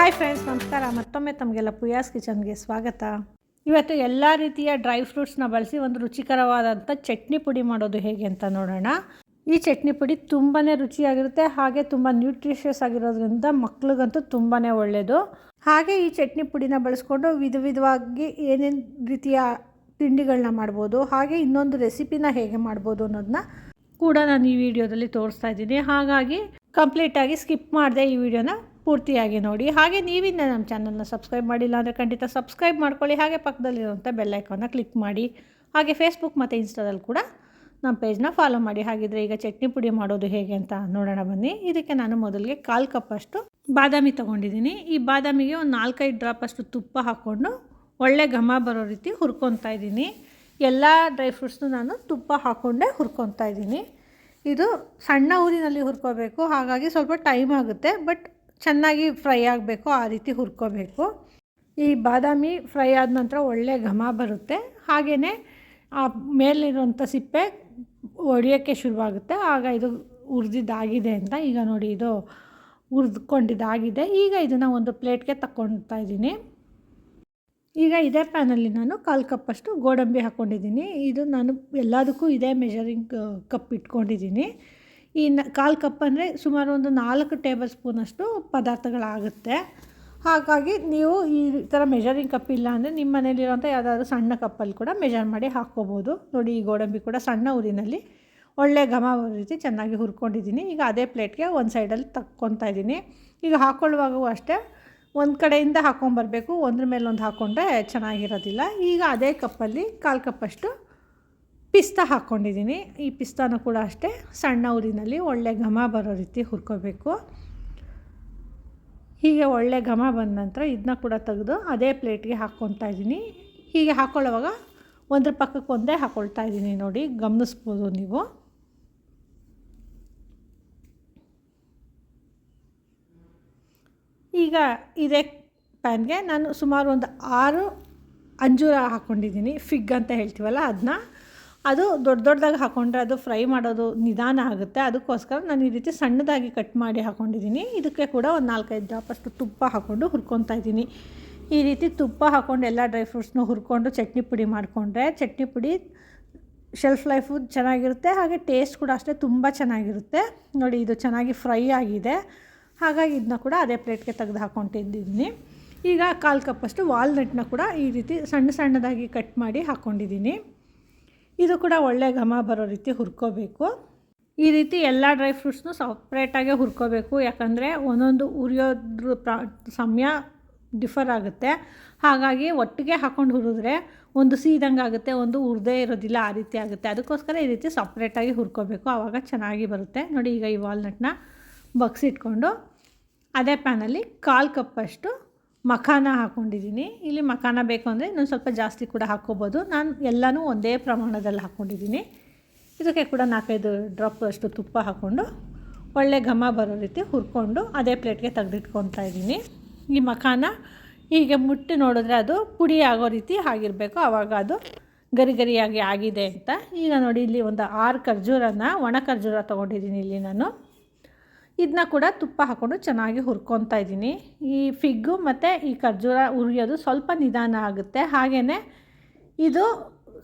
Hi friends ನಮಸ್ಕಾರ. ಮತ್ತೊಮ್ಮೆ ತಮಗೆಲ್ಲ ಪುಯಾಸ್ ಕಿಚನ್ಗೆ ಸ್ವಾಗತ. ಇವತ್ತು ಎಲ್ಲ ರೀತಿಯ ಡ್ರೈ ಫ್ರೂಟ್ಸ್ನ ಬಳಸಿ ಒಂದು ರುಚಿಕರವಾದಂಥ ಚಟ್ನಿ ಪುಡಿ ಮಾಡೋದು ಹೇಗೆ ಅಂತ ನೋಡೋಣ. ಈ ಚಟ್ನಿ ಪುಡಿ ತುಂಬಾ ರುಚಿಯಾಗಿರುತ್ತೆ, ಹಾಗೆ ತುಂಬ ನ್ಯೂಟ್ರಿಷಿಯಸ್ ಆಗಿರೋದ್ರಿಂದ ಮಕ್ಳಿಗಂತೂ ತುಂಬಾ ಒಳ್ಳೆಯದು ಹಾಗೆ ಈ ಚಟ್ನಿ ಪುಡಿನ ಬಳಸ್ಕೊಂಡು ವಿಧ ವಿಧವಾಗಿ ಏನೇನು ರೀತಿಯ ತಿಂಡಿಗಳನ್ನ ಮಾಡ್ಬೋದು, ಹಾಗೆ ಇನ್ನೊಂದು ರೆಸಿಪಿನ ಹೇಗೆ ಮಾಡ್ಬೋದು ಅನ್ನೋದನ್ನ ಕೂಡ ನಾನು ಈ ವಿಡಿಯೋದಲ್ಲಿ ತೋರಿಸ್ತಾ ಇದ್ದೀನಿ. ಹಾಗಾಗಿ ಕಂಪ್ಲೀಟಾಗಿ ಸ್ಕಿಪ್ ಮಾಡಿದೆ ಈ ವಿಡಿಯೋನ ಪೂರ್ತಿಯಾಗಿ ನೋಡಿ. ಹಾಗೆ ನೀವಿಂದ ನಮ್ಮ ಚಾನಲ್ನ ಸಬ್ಸ್ಕ್ರೈಬ್ ಮಾಡಿಲ್ಲ ಅಂದರೆ ಖಂಡಿತ ಸಬ್ಸ್ಕ್ರೈಬ್ ಮಾಡ್ಕೊಳ್ಳಿ. ಹಾಗೆ ಪಕ್ಕದಲ್ಲಿರುವಂಥ ಬೆಲ್ಲೈಕನ್ನ ಕ್ಲಿಕ್ ಮಾಡಿ. ಹಾಗೆ ಫೇಸ್ಬುಕ್ ಮತ್ತು ಇನ್ಸ್ಟಾದಲ್ಲಿ ಕೂಡ ನಮ್ಮ ಪೇಜ್ನ ಫಾಲೋ ಮಾಡಿ. ಹಾಗಿದ್ರೆ ಈಗ ಚಟ್ನಿ ಪುಡಿ ಮಾಡೋದು ಹೇಗೆ ಅಂತ ನೋಡೋಣ ಬನ್ನಿ. ಇದಕ್ಕೆ ನಾನು ಮೊದಲಿಗೆ ಕಾಲು ಕಪ್ಪಷ್ಟು ಬಾದಾಮಿ ತೊಗೊಂಡಿದ್ದೀನಿ. ಈ ಬಾದಾಮಿಗೆ ಒಂದು ನಾಲ್ಕೈದು ಡ್ರಾಪ್ ಅಷ್ಟು ತುಪ್ಪ ಹಾಕ್ಕೊಂಡು ಒಳ್ಳೆ ಘಮ ಬರೋ ರೀತಿ ಹುರ್ಕೊತಾ ಇದ್ದೀನಿ. ಎಲ್ಲ ಡ್ರೈ ಫ್ರೂಟ್ಸ್ನು ನಾನು ತುಪ್ಪ ಹಾಕ್ಕೊಂಡೇ ಹುರ್ಕೊತಾ ಇದ್ದೀನಿ. ಇದು ಸಣ್ಣ ಊರಿನಲ್ಲಿ ಹುರ್ಕೋಬೇಕು. ಹಾಗಾಗಿ ಸ್ವಲ್ಪ ಟೈಮ್ ಆಗುತ್ತೆ. ಬಟ್ ಚೆನ್ನಾಗಿ ಫ್ರೈ ಆಗಬೇಕು, ಆ ರೀತಿ ಹುರ್ಕೋಬೇಕು. ಈ ಬಾದಾಮಿ ಫ್ರೈ ಆದ ನಂತರ ಒಳ್ಳೆ ಘಮ ಬರುತ್ತೆ. ಹಾಗೆಯೇ ಆ ಮೇಲಿರುವಂಥ ಸಿಪ್ಪೆ ಒಡೆಯೋಕ್ಕೆ ಶುರುವಾಗುತ್ತೆ. ಆಗ ಇದು ಹುರಿದಿದ್ದಾಗಿದೆ ಅಂತ ಈಗ ನೋಡಿ ಇದು ಉರಿದುಕೊಂಡಿದ್ದಾಗಿದೆ ಈಗ ಇದನ್ನು ಒಂದು ಪ್ಲೇಟ್ಗೆ ತಗೊಳ್ತಾ ಇದ್ದೀನಿ. ಈಗ ಇದೇ ಪ್ಯಾನಲ್ಲಿ ನಾನು ಕಾಲು ಕಪ್ಪಷ್ಟು ಗೋಡಂಬಿ ಹಾಕ್ಕೊಂಡಿದ್ದೀನಿ. ಇದು ನಾನು ಎಲ್ಲದಕ್ಕೂ ಇದೇ ಮೆಷರಿಂಗ್ ಕಪ್ ಇಟ್ಕೊಂಡಿದ್ದೀನಿ. ಈ ನ, ಕಾಲು ಕಪ್ ಅಂದರೆ ಸುಮಾರು ಒಂದು ನಾಲ್ಕು ಟೇಬಲ್ ಸ್ಪೂನಷ್ಟು ಪದಾರ್ಥಗಳಾಗುತ್ತೆ. ಹಾಗಾಗಿ ನೀವು ಈ ಥರ ಮೆಜರಿಂಗ್ ಕಪ್ ಇಲ್ಲ ಅಂದರೆ ನಿಮ್ಮ ಮನೇಲಿರುವಂಥ ಯಾವುದಾದ್ರು ಸಣ್ಣ ಕಪ್ಪಲ್ಲಿ ಕೂಡ ಮೆಜರ್ ಮಾಡಿ ಹಾಕ್ಕೋಬೋದು. ನೋಡಿ ಈ ಗೋಡಂಬಿ ಕೂಡ ಸಣ್ಣ ಊರಿನಲ್ಲಿ ಒಳ್ಳೆ ಘಮ ರೀತಿ ಚೆನ್ನಾಗಿ ಹುರ್ಕೊಂಡಿದ್ದೀನಿ. ಈಗ ಅದೇ ಪ್ಲೇಟ್ಗೆ ಒಂದು ಸೈಡಲ್ಲಿ ತಕ್ಕೊತಾ ಇದ್ದೀನಿ. ಈಗ ಹಾಕ್ಕೊಳ್ಳುವಾಗೂ ಅಷ್ಟೇ ಒಂದು ಕಡೆಯಿಂದ ಹಾಕ್ಕೊಂಬರ್ಬೇಕು ಒಂದ್ರ ಮೇಲೆ ಒಂದು ಹಾಕ್ಕೊಂಡ್ರೆ ಚೆನ್ನಾಗಿರೋದಿಲ್ಲ. ಈಗ ಅದೇ ಕಪ್ಪಲ್ಲಿ ಕಾಲು ಕಪ್ಪಷ್ಟು ಪಿಸ್ತಾ ಹಾಕ್ಕೊಂಡಿದ್ದೀನಿ. ಈ ಪಿಸ್ತಾನ ಕೂಡ ಅಷ್ಟೇ. ಸಣ್ಣ ಊರಿನಲ್ಲಿ ಒಳ್ಳೆ ಘಮ ಬರೋ ರೀತಿ ಹುರ್ಕೋಬೇಕು. ಹೀಗೆ ಒಳ್ಳೆ ಘಮ ಬಂದ ನಂತರ ಇದನ್ನ ಕೂಡ ತೆಗೆದು ಅದೇ ಪ್ಲೇಟ್ಗೆ ಹಾಕ್ಕೊತಾ ಇದ್ದೀನಿ. ಹೀಗೆ ಹಾಕ್ಕೊಳ್ಳೋವಾಗ ಒಂದ್ರ ಪಕ್ಕಕ್ಕೆ ಒಂದೇ ಹಾಕ್ಕೊಳ್ತಾ ಇದ್ದೀನಿ ನೋಡಿ, ಗಮನಿಸ್ಬೋದು ನೀವು. ಈಗ ಇದೇ ಪ್ಯಾನ್ಗೆ ನಾನು ಸುಮಾರು ಒಂದು ಆರು ಅಂಜೂರ ಹಾಕ್ಕೊಂಡಿದ್ದೀನಿ. ಫಿಗ್ ಅಂತ ಹೇಳ್ತೀವಲ್ಲ ಅದನ್ನ. ಅದು ದೊಡ್ಡ ದೊಡ್ಡದಾಗಿ ಹಾಕೊಂಡ್ರೆ ಅದು ಫ್ರೈ ಮಾಡೋದು ನಿಧಾನ ಆಗುತ್ತೆ. ಅದಕ್ಕೋಸ್ಕರ ನಾನು ಈ ರೀತಿ ಸಣ್ಣದಾಗಿ ಕಟ್ ಮಾಡಿ ಹಾಕೊಂಡಿದ್ದೀನಿ. ಇದಕ್ಕೆ ಕೂಡ ಒಂದು ನಾಲ್ಕೈದು ಡ್ರಾಪಷ್ಟು ತುಪ್ಪ ಹಾಕ್ಕೊಂಡು ಹುರ್ಕೊತಾ ಇದ್ದೀನಿ. ಈ ರೀತಿ ತುಪ್ಪ ಹಾಕ್ಕೊಂಡು ಎಲ್ಲ ಡ್ರೈ ಫ್ರೂಟ್ಸ್ನ ಹುರ್ಕೊಂಡು ಚಟ್ನಿ ಪುಡಿ ಮಾಡಿಕೊಂಡ್ರೆ ಚಟ್ನಿ ಪುಡಿ ಶೆಲ್ಫ್ ಲೈಫು ಚೆನ್ನಾಗಿರುತ್ತೆ, ಹಾಗೆ ಟೇಸ್ಟ್ ಕೂಡ ಅಷ್ಟೇ ತುಂಬ ಚೆನ್ನಾಗಿರುತ್ತೆ. ನೋಡಿ ಇದು ಚೆನ್ನಾಗಿ ಫ್ರೈ ಆಗಿದೆ. ಹಾಗಾಗಿ ಇದನ್ನ ಕೂಡ ಅದೇ ಪ್ಲೇಟ್ಗೆ ತೆಗೆದು ಹಾಕ್ಕೊಂಡಿದ್ದೀನಿ ಈಗ ಕಾಲು ಕಪ್ಪಷ್ಟು ವಾಲ್ನಟ್ನ ಕೂಡ ಈ ರೀತಿ ಸಣ್ಣ ಸಣ್ಣದಾಗಿ ಕಟ್ ಮಾಡಿ ಹಾಕ್ಕೊಂಡಿದ್ದೀನಿ ಇದು ಕೂಡ ಒಳ್ಳೆ ಘಮ ಬರೋ ರೀತಿ ಹುರ್ಕೋಬೇಕು. ಈ ರೀತಿ ಎಲ್ಲ ಡ್ರೈ ಫ್ರೂಟ್ಸ್ನು ಸಪ್ರೇಟಾಗೆ ಹುರ್ಕೋಬೇಕು. ಯಾಕಂದರೆ ಒಂದೊಂದು ಉರಿಯೋದ್ರ ಪ್ರಾ, ಸಮಯ ಡಿಫರ್ ಆಗುತ್ತೆ. ಹಾಗಾಗಿ ಒಟ್ಟಿಗೆ ಹಾಕ್ಕೊಂಡು ಹುರಿದ್ರೆ ಒಂದು ಸೀದಂಗೆ ಆಗುತ್ತೆ, ಒಂದು ಉರ್ದೇ ಇರೋದಿಲ್ಲ, ಆ ರೀತಿ ಆಗುತ್ತೆ. ಅದಕ್ಕೋಸ್ಕರ ಈ ರೀತಿ ಸಪ್ರೇಟಾಗಿ ಹುರ್ಕೋಬೇಕು. ಆವಾಗ ಚೆನ್ನಾಗಿ ಬರುತ್ತೆ. ನೋಡಿ ಈಗ ಈ ವಾಲ್ನಟ್ನ ಬಗ್ಸಿಟ್ಕೊಂಡು ಅದೇ ಪ್ಯಾನಲ್ಲಿ ಕಾಲು ಕಪ್ಪಷ್ಟು ಮಖಾನ ಹಾಕ್ಕೊಂಡಿದ್ದೀನಿ ಇಲ್ಲಿ ಮಖಾನ ಬೇಕು ಅಂದರೆ ಇನ್ನೊಂದು ಸ್ವಲ್ಪ ಜಾಸ್ತಿ ಕೂಡ ಹಾಕ್ಕೋಬೋದು. ನಾನು ಎಲ್ಲನೂ ಒಂದೇ ಪ್ರಮಾಣದಲ್ಲಿ ಹಾಕ್ಕೊಂಡಿದ್ದೀನಿ ಇದಕ್ಕೆ ಕೂಡ ನಾಲ್ಕೈದು ಡ್ರಾಪ್ ಅಷ್ಟು ತುಪ್ಪ ಹಾಕ್ಕೊಂಡು ಒಳ್ಳೆ ಘಮ ಬರೋ ರೀತಿ ಹುರ್ಕೊಂಡು ಅದೇ ಪ್ಲೇಟ್ಗೆ ತೆಗೆದಿಟ್ಕೊತಾ ಇದ್ದೀನಿ. ಈ ಮಖಾನ ಹೀಗೆ ಮುಟ್ಟಿ ನೋಡಿದ್ರೆ ಅದು ಪುಡಿ ಆಗೋ ರೀತಿ ಆಗಿರಬೇಕು. ಆವಾಗ ಅದು ಗರಿ ಗರಿಯಾಗಿ ಆಗಿದೆ ಅಂತ. ಈಗ ನೋಡಿ, ಇಲ್ಲಿ ಒಂದು ಆರು ಖರ್ಜೂರನ, ಒಣ ಖರ್ಜೂರ ತೊಗೊಂಡಿದ್ದೀನಿ ಇಲ್ಲಿ ನಾನು. ಇದನ್ನ ಕೂಡ ತುಪ್ಪ ಹಾಕ್ಕೊಂಡು ಚೆನ್ನಾಗಿ ಹುರ್ಕೊತಾ ಇದ್ದೀನಿ. ಈ ಫಿಗ್ಗು ಮತ್ತು ಈ ಖರ್ಜೂರ ಹುರಿಯೋದು ಸ್ವಲ್ಪ ನಿಧಾನ ಆಗುತ್ತೆ. ಹಾಗೆಯೇ ಇದು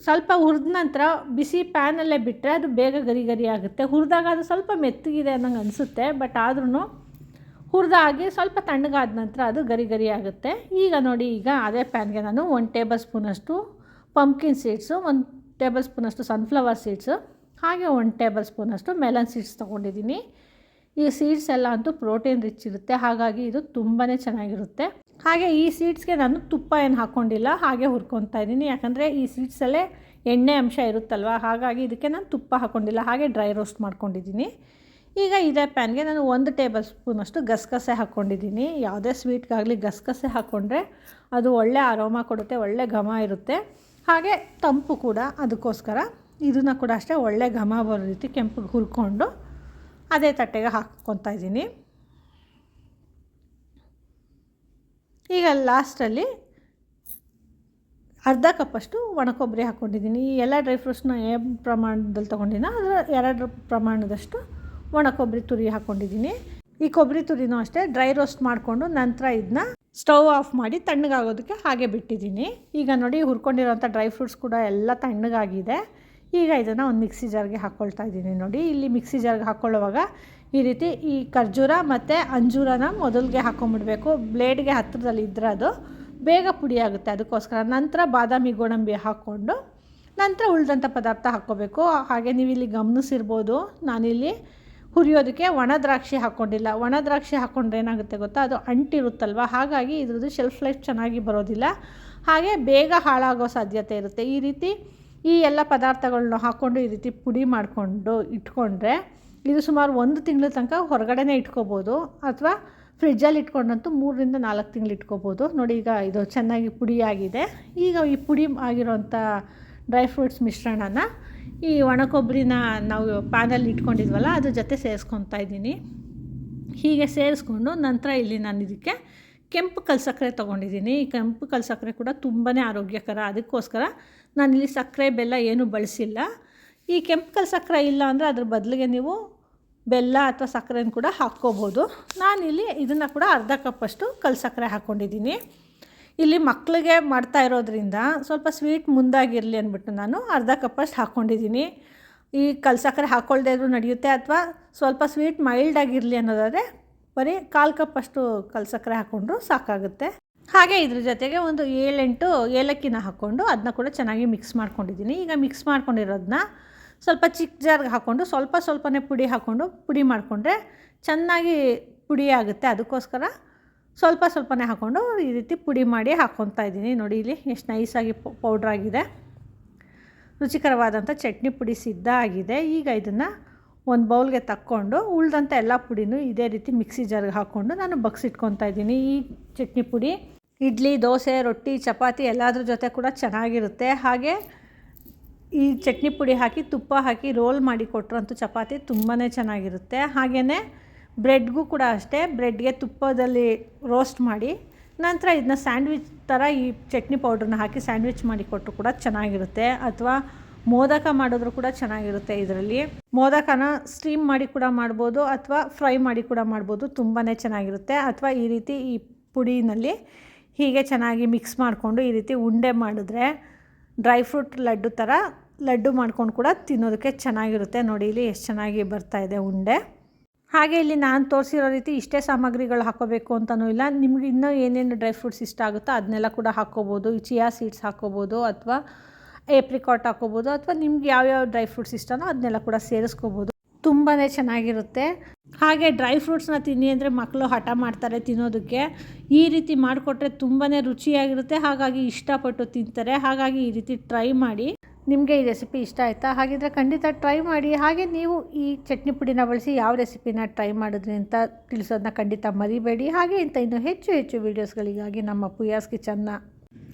ಸ್ವಲ್ಪ ಹುರಿದ ನಂತರ ಬಿಸಿ ಪ್ಯಾನಲ್ಲೇ ಬಿಟ್ಟರೆ ಅದು ಬೇಗ ಗರಿ ಗರಿ ಆಗುತ್ತೆ. ಹುರಿದಾಗ ಅದು ಸ್ವಲ್ಪ ಮೆತ್ತಗಿದೆ ಅನ್ನಂಗೆ ಅನಿಸುತ್ತೆ ಬಟ್ ಆದ್ರೂ ಹುರಿದಾಗಿ ಸ್ವಲ್ಪ ತಣ್ಣಗಾದ ನಂತರ ಅದು ಗರಿ ಗರಿ ಆಗುತ್ತೆ. ಈಗ ನೋಡಿ, ಈಗ ಅದೇ ಪ್ಯಾನ್ಗೆ ನಾನು ಒಂದು ಟೇಬಲ್ ಸ್ಪೂನಷ್ಟು ಪಂಪ್ಕಿನ್ ಸೀಡ್ಸು ಒಂದು ಟೇಬಲ್ ಸ್ಪೂನಷ್ಟು ಸನ್ಫ್ಲವರ್ ಸೀಡ್ಸು ಹಾಗೆ ಒಂದು ಟೇಬಲ್ ಸ್ಪೂನಷ್ಟು ಮೆಲನ್ ಸೀಡ್ಸ್ ತೊಗೊಂಡಿದ್ದೀನಿ. ಈ ಸೀಡ್ಸ್ ಎಲ್ಲ ಅಂತೂ ಪ್ರೋಟೀನ್ ರಿಚ್ ಇರುತ್ತೆ. ಹಾಗಾಗಿ ಇದು ತುಂಬಾ ಚೆನ್ನಾಗಿರುತ್ತೆ. ಹಾಗೆ ಈ ಸೀಡ್ಸ್ಗೆ ನಾನು ತುಪ್ಪ ಏನು ಹಾಕ್ಕೊಂಡಿಲ್ಲ ಹಾಗೆ ಹುರ್ಕೊತಾ ಇದ್ದೀನಿ. ಯಾಕಂದರೆ ಈ ಸೀಡ್ಸಲ್ಲೇ ಎಣ್ಣೆ ಅಂಶ ಇರುತ್ತಲ್ವ, ಹಾಗಾಗಿ ಇದಕ್ಕೆ ನಾನು ತುಪ್ಪ ಹಾಕ್ಕೊಂಡಿಲ್ಲ ಹಾಗೆ ಡ್ರೈ ರೋಸ್ಟ್ ಮಾಡ್ಕೊಂಡಿದ್ದೀನಿ. ಈಗ ಇದೇ ಪ್ಯಾನ್ಗೆ ನಾನು ಒಂದು ಟೇಬಲ್ ಸ್ಪೂನಷ್ಟು ಗಸಗಸೆ ಹಾಕ್ಕೊಂಡಿದ್ದೀನಿ ಯಾವುದೇ ಸ್ವೀಟ್ಗಾಗಲಿ ಗಸಗಸೆ ಹಾಕ್ಕೊಂಡ್ರೆ ಅದು ಒಳ್ಳೆ ಆರೋಮ ಕೊಡುತ್ತೆ, ಒಳ್ಳೆ ಘಮ ಇರುತ್ತೆ. ಹಾಗೆ ತಂಪು ಕೂಡ ಅದಕ್ಕೋಸ್ಕರ, ಇದನ್ನು ಕೂಡ ಅಷ್ಟೇ ಒಳ್ಳೆ ಘಮ ಬರೋ ರೀತಿ ಕೆಂಪಿಗೆ ಹುರ್ಕೊಂಡು ಅದೇ ತಟ್ಟೆಗೆ ಹಾಕ್ಕೊತಾ ಇದ್ದೀನಿ. ಈಗ ಲಾಸ್ಟಲ್ಲಿ ಅರ್ಧ ಕಪ್ಪಷ್ಟು ಒಣ ಕೊಬ್ಬರಿ ಹಾಕ್ಕೊಂಡಿದ್ದೀನಿ. ಈ ಎಲ್ಲ ಡ್ರೈ ಫ್ರೂಟ್ಸ್ನ ಏನು ಪ್ರಮಾಣದಲ್ಲಿ ತೊಗೊಂಡಿನ ಅದರ ಎರಡು ಪ್ರಮಾಣದಷ್ಟು ಒಣ ಕೊಬ್ಬರಿ ತುರಿ ಹಾಕ್ಕೊಂಡಿದ್ದೀನಿ. ಈ ಕೊಬ್ಬರಿ ತುರಿನೂ ಅಷ್ಟೇ ಡ್ರೈ ರೋಸ್ಟ್ ಮಾಡಿಕೊಂಡು ನಂತರ ಇದನ್ನ ಸ್ಟವ್ ಆಫ್ ಮಾಡಿ ತಣ್ಣಗಾಗೋದಕ್ಕೆ ಹಾಗೆ ಬಿಟ್ಟಿದ್ದೀನಿ. ಈಗ ನೋಡಿ ಹುರ್ಕೊಂಡಿರೋಂಥ ಡ್ರೈ ಫ್ರೂಟ್ಸ್ ಕೂಡ ಎಲ್ಲ ತಣ್ಣಗಾಗಿದೆ. ಈಗ ಇದನ್ನು ಒಂದು ಮಿಕ್ಸಿ ಜಾರ್ಗೆ ಹಾಕ್ಕೊಳ್ತಾ ಇದ್ದೀನಿ ನೋಡಿ. ಇಲ್ಲಿ ಮಿಕ್ಸಿ ಜಾರ್ಗೆ ಹಾಕ್ಕೊಳ್ಳುವಾಗ ಈ ರೀತಿ ಈ ಖರ್ಜೂರ ಮತ್ತು ಅಂಜೂರನ ಮೊದಲಿಗೆ ಹಾಕ್ಕೊಂಬಿಡ್ಬೇಕು ಬ್ಲೇಡ್ಗೆ ಹತ್ತಿರದಲ್ಲಿ ಇದ್ದರೆ ಅದು ಬೇಗ ಪುಡಿ ಆಗುತ್ತೆ. ಅದಕ್ಕೋಸ್ಕರ ನಂತರ ಬಾದಾಮಿ ಗೋಡಂಬಿ ಹಾಕ್ಕೊಂಡು ನಂತರ ಉಳಿದಂಥ ಪದಾರ್ಥ ಹಾಕ್ಕೋಬೇಕು ಹಾಗೆ ನೀವು ಇಲ್ಲಿ ಗಮನಿಸಿರ್ಬೋದು, ನಾನಿಲ್ಲಿ ಹುರಿಯೋದಕ್ಕೆ ಒಣ ದ್ರಾಕ್ಷಿ ಹಾಕ್ಕೊಂಡಿಲ್ಲ ಒಣ ದ್ರಾಕ್ಷಿ ಹಾಕ್ಕೊಂಡ್ರೆ ಏನಾಗುತ್ತೆ ಗೊತ್ತಾ? ಅದು ಅಂಟಿರುತ್ತಲ್ವ? ಹಾಗಾಗಿ ಇದ್ರದ್ದು ಶೆಲ್ಫ್ ಲೈಫ್ ಚೆನ್ನಾಗಿ ಬರೋದಿಲ್ಲ. ಹಾಗೆ ಬೇಗ ಹಾಳಾಗೋ ಸಾಧ್ಯತೆ ಇರುತ್ತೆ. ಈ ರೀತಿ ಈ ಎಲ್ಲ ಪದಾರ್ಥಗಳನ್ನ ಹಾಕ್ಕೊಂಡು ಈ ರೀತಿ ಪುಡಿ ಮಾಡಿಕೊಂಡು ಇಟ್ಕೊಂಡ್ರೆ ಇದು ಸುಮಾರು ಒಂದು ತಿಂಗಳ ತನಕ ಹೊರಗಡೆನೇ ಇಟ್ಕೋಬೋದು. ಅಥವಾ ಫ್ರಿಜ್ಜಲ್ಲಿ ಇಟ್ಕೊಂಡಂತೂ ಮೂರರಿಂದ ನಾಲ್ಕು ತಿಂಗಳು ಇಟ್ಕೋಬೋದು. ನೋಡಿ, ಈಗ ಇದು ಚೆನ್ನಾಗಿ ಪುಡಿಯಾಗಿದೆ ಈಗ ಈ ಪುಡಿ ಆಗಿರೋಂಥ ಡ್ರೈ ಫ್ರೂಟ್ಸ್ ಮಿಶ್ರಣನ ಈ ಒಣ ಕೊಬ್ಬರಿನ ನಾವು ಪ್ಯಾನಲ್ಲಿ ಇಟ್ಕೊಂಡಿದ್ವಲ್ಲ ಅದ್ರ ಜೊತೆ ಸೇರಿಸ್ಕೊತಾ ಇದ್ದೀನಿ. ಹೀಗೆ ಸೇರಿಸ್ಕೊಂಡು ನಂತರ ಇಲ್ಲಿ ನಾನು ಇದಕ್ಕೆ ಕೆಂಪು ಕಲ್ಸಕ್ಕರೆ ತೊಗೊಂಡಿದ್ದೀನಿ. ಈ ಕೆಂಪು ಕಲ್ಸಕ್ಕರೆ ಕೂಡ ತುಂಬಾ ಆರೋಗ್ಯಕರ. ಅದಕ್ಕೋಸ್ಕರ ನಾನಿಲ್ಲಿ ಸಕ್ಕರೆ, ಬೆಲ್ಲ ಏನೂ ಬಳಸಿಲ್ಲ. ಈ ಕೆಂಪು ಕಲ್ಸಕ್ಕರೆ ಇಲ್ಲ ಅಂದರೆ ಅದ್ರ ಬದಲಿಗೆ ನೀವು ಬೆಲ್ಲ ಅಥವಾ ಸಕ್ಕರೆನ ಕೂಡ ಹಾಕ್ಕೋಬೋದು. ನಾನಿಲ್ಲಿ ಇದನ್ನು ಕೂಡ ಅರ್ಧ ಕಪ್ಪಷ್ಟು ಕಲ್ಸಕ್ಕರೆ ಹಾಕ್ಕೊಂಡಿದ್ದೀನಿ. ಇಲ್ಲಿ ಮಕ್ಕಳಿಗೆ ಮಾಡ್ತಾ ಇರೋದ್ರಿಂದ ಸ್ವಲ್ಪ ಸ್ವೀಟ್ ಮುಂದಾಗಿರಲಿ ಅಂದ್ಬಿಟ್ಟು ನಾನು ಅರ್ಧ ಕಪ್ಪಷ್ಟು ಹಾಕ್ಕೊಂಡಿದ್ದೀನಿ. ಈ ಕಲ್ಸಕ್ಕರೆ ಹಾಕ್ಕೊಳ್ದೇ ಇದ್ರೂ ನಡೆಯುತ್ತೆ ಅಥವಾ ಸ್ವಲ್ಪ ಸ್ವೀಟ್ ಮೈಲ್ಡ್ ಆಗಿರಲಿ ಅನ್ನೋದಾದರೆ ಬರೀ ಕಾಲು ಕಪ್ಪಷ್ಟು ಕಲ್ಸಕ್ಕರೆ ಹಾಕ್ಕೊಂಡ್ರು ಸಾಕಾಗುತ್ತೆ. ಹಾಗೆ ಇದ್ರ ಜೊತೆಗೆ ಒಂದು ಏಳೆಂಟು ಏಲಕ್ಕಿನ ಹಾಕ್ಕೊಂಡು ಅದನ್ನ ಕೂಡ ಚೆನ್ನಾಗಿ ಮಿಕ್ಸ್ ಮಾಡ್ಕೊಂಡಿದ್ದೀನಿ. ಈಗ ಮಿಕ್ಸ್ ಮಾಡ್ಕೊಂಡಿರೋದನ್ನ ಸ್ವಲ್ಪ ಚಿಕ್ಕ ಜಾರ್ಗೆ ಹಾಕ್ಕೊಂಡು ಸ್ವಲ್ಪ ಸ್ವಲ್ಪನೇ ಪುಡಿ ಹಾಕ್ಕೊಂಡು ಪುಡಿ ಮಾಡಿಕೊಂಡ್ರೆ ಚೆನ್ನಾಗಿ ಪುಡಿ ಆಗುತ್ತೆ. ಅದಕ್ಕೋಸ್ಕರ ಸ್ವಲ್ಪ ಸ್ವಲ್ಪನೇ ಹಾಕ್ಕೊಂಡು ಈ ರೀತಿ ಪುಡಿ ಮಾಡಿ ಹಾಕ್ಕೊತಾ ಇದ್ದೀನಿ. ನೋಡಿ ಇಲ್ಲಿ ಎಷ್ಟು ನೈಸಾಗಿ ಪೌಡ್ರ್ ಆಗಿದೆ. ರುಚಿಕರವಾದಂಥ ಚಟ್ನಿ ಪುಡಿ ಸಿದ್ಧ ಆಗಿದೆ. ಈಗ ಇದನ್ನು ಒಂದು ಬೌಲ್ಗೆ ತಕ್ಕೊಂಡು ಉಳ್ದಂಥ ಎಲ್ಲ ಪುಡಿನೂ ಇದೇ ರೀತಿ ಮಿಕ್ಸಿ ಜಾರ್ಗೆ ಹಾಕ್ಕೊಂಡು ನಾನು ಬಗ್ಸಿಟ್ಕೊತಾ ಇದ್ದೀನಿ. ಈ ಚಟ್ನಿ ಪುಡಿ, ಇಡ್ಲಿ, ದೋಸೆ, ರೊಟ್ಟಿ, ಚಪಾತಿ ಎಲ್ಲದ್ರ ಜೊತೆ ಕೂಡ ಚೆನ್ನಾಗಿರುತ್ತೆ. ಹಾಗೆ ಈ ಚಟ್ನಿ ಪುಡಿ ಹಾಕಿ, ತುಪ್ಪ ಹಾಕಿ ರೋಲ್ ಮಾಡಿ ಕೊಟ್ಟರಂತೂ ಚಪಾತಿ ತುಂಬಾ ಚೆನ್ನಾಗಿರುತ್ತೆ. ಹಾಗೆಯೇ ಬ್ರೆಡ್ಗೂ ಕೂಡ ಅಷ್ಟೇ, ಬ್ರೆಡ್ಗೆ ತುಪ್ಪದಲ್ಲಿ ರೋಸ್ಟ್ ಮಾಡಿ, ನಂತರ ಇದನ್ನ ಸ್ಯಾಂಡ್ವಿಚ್ ಥರ ಈ ಚಟ್ನಿ ಪೌಡ್ರನ್ನ ಹಾಕಿ ಸ್ಯಾಂಡ್ವಿಚ್ ಮಾಡಿ ಕೊಟ್ಟರು ಕೂಡ ಚೆನ್ನಾಗಿರುತ್ತೆ. ಅಥವಾ ಮೋದಕ ಮಾಡಿದ್ರು ಕೂಡ ಚೆನ್ನಾಗಿರುತ್ತೆ ಇದರಲ್ಲಿ. ಮೋದಕನ ಸ್ಟೀಮ್ ಮಾಡಿ ಕೂಡ ಮಾಡ್ಬೋದು ಅಥವಾ ಫ್ರೈ ಮಾಡಿ ಕೂಡ ಮಾಡ್ಬೋದು ತುಂಬಾ ಚೆನ್ನಾಗಿರುತ್ತೆ. ಅಥವಾ ಈ ರೀತಿ ಈ ಪುಡಿನಲ್ಲಿ ಹೀಗೆ ಚೆನ್ನಾಗಿ ಮಿಕ್ಸ್ ಮಾಡಿಕೊಂಡು ಈ ರೀತಿ ಉಂಡೆ ಮಾಡಿದ್ರೆ ಡ್ರೈ ಫ್ರೂಟ್ ಲಡ್ಡು ಥರ ಲಡ್ಡು ಮಾಡ್ಕೊಂಡು ಕೂಡ ತಿನ್ನೋದಕ್ಕೆ ಚೆನ್ನಾಗಿರುತ್ತೆ. ನೋಡಿ ಇಲ್ಲಿ ಎಷ್ಟು ಚೆನ್ನಾಗಿ ಬರ್ತಾ ಇದೆ ಉಂಡೆ. ಹಾಗೆ ಇಲ್ಲಿ ನಾನು ತೋರಿಸಿರೋ ರೀತಿ ಇಷ್ಟೇ ಸಾಮಗ್ರಿಗಳು ಹಾಕೋಬೇಕು ಅಂತಲೂ ಇಲ್ಲ. ನಿಮ್ಗೆ ಇನ್ನೂ ಏನೇನು ಡ್ರೈ ಫ್ರೂಟ್ಸ್ ಇಷ್ಟ ಆಗುತ್ತೋ ಅದನ್ನೆಲ್ಲ ಕೂಡ ಹಾಕ್ಕೋಬೋದು ಚಿಯಾ ಸೀಡ್ಸ್ ಹಾಕ್ಕೋಬೋದು ಅಥವಾ ಏಪ್ರಿಕಾಟ್ ಹಾಕೋಬೋದು ಅಥವಾ ನಿಮ್ಗೆ ಯಾವ್ಯಾವ ಡ್ರೈ ಫ್ರೂಟ್ಸ್ ಇಷ್ಟನೋ ಅದನ್ನೆಲ್ಲ ಕೂಡ ಸೇರಿಸ್ಕೋಬೋದು. ತುಂಬಾ ಚೆನ್ನಾಗಿರುತ್ತೆ. ಹಾಗೆ ಡ್ರೈ ಫ್ರೂಟ್ಸ್ನ ತಿನ್ನಿ ಅಂದರೆ ಮಕ್ಕಳು ಹಠ ಮಾಡ್ತಾರೆ ತಿನ್ನೋದಕ್ಕೆ. ಈ ರೀತಿ ಮಾಡಿಕೊಟ್ರೆ ತುಂಬಾ ರುಚಿಯಾಗಿರುತ್ತೆ. ಹಾಗಾಗಿ ಇಷ್ಟಪಟ್ಟು ತಿಂತಾರೆ. ಹಾಗಾಗಿ ಈ ರೀತಿ ಟ್ರೈ ಮಾಡಿ. ನಿಮಗೆ ಈ ರೆಸಿಪಿ ಇಷ್ಟ ಆಯಿತಾ? ಹಾಗಿದ್ರೆ ಖಂಡಿತ ಟ್ರೈ ಮಾಡಿ. ಹಾಗೆ ನೀವು ಈ ಚಟ್ನಿ ಪುಡಿನ ಬಳಸಿ ಯಾವ ರೆಸಿಪಿನ ಟ್ರೈ ಮಾಡಿದ್ರಿ ಅಂತ ತಿಳಿಸೋದನ್ನ ಖಂಡಿತ ಮರಿಬೇಡಿ. ಹಾಗೆ ಇಂಥ ಇನ್ನೂ ಹೆಚ್ಚು ಹೆಚ್ಚು ವೀಡಿಯೋಸ್ಗಳಿಗಾಗಿ ನಮ್ಮ ಪುಯಾಸ್ ಕಿಚನ್ನ